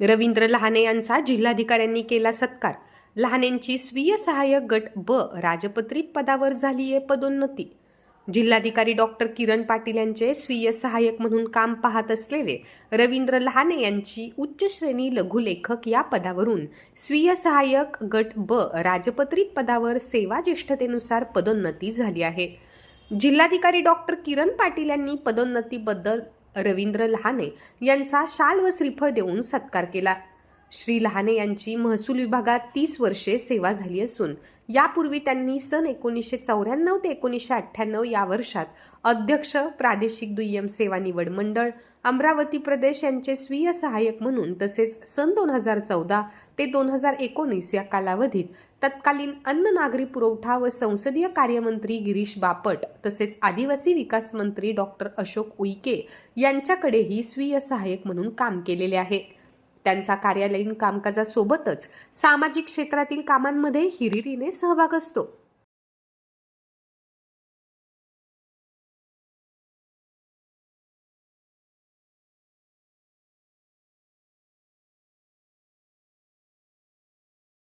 रवींद्र लहाने यांचा जिल्हाधिकाऱ्यांनी केला सत्कार. लहानेंची स्वीय सहाय्यक गट ब राजपत्रित पदावर झालीये पदोन्नती. जिल्हाधिकारी डॉक्टर किरण पाटील यांचे स्वीय सहाय्यक म्हणून काम पाहत असलेले रवींद्र लहाने यांची उच्च श्रेणी लघुलेखक या पदावरून स्वीय सहाय्यक गट ब राजपत्रित पदावर सेवा ज्येष्ठतेनुसार पदोन्नती झाली आहे. जिल्हाधिकारी डॉक्टर किरण पाटील यांनी पदोन्नतीबद्दल रवींद्र लहाने यांचा शाल व श्रीफळ देऊन सत्कार केला. श्री लहाने यांची महसूल विभागात तीस वर्षे सेवा झाली असून यापूर्वी त्यांनी सन एकोणीसशे चौऱ्याण्णव ते एकोणीसशे अठ्ठ्याण्णव या वर्षात अध्यक्ष प्रादेशिक दुय्यम सेवा निवड मंडळ अमरावती प्रदेश यांचे स्वीय सहाय्यक म्हणून तसेच सन दोन हजार चौदा ते दोन हजार एकोणीस या कालावधीत तत्कालीन अन्न नागरी पुरवठा व संसदीय कार्यमंत्री गिरीश बापट तसेच आदिवासी विकास मंत्री डॉक्टर अशोक उईके यांच्याकडेही स्वीय सहाय्यक म्हणून काम केलेले आहे. त्यांचा कार्यालयीन कामकाजासोबतच सामाजिक क्षेत्रातील कामांमध्ये हिरिरीने सहभाग असतो.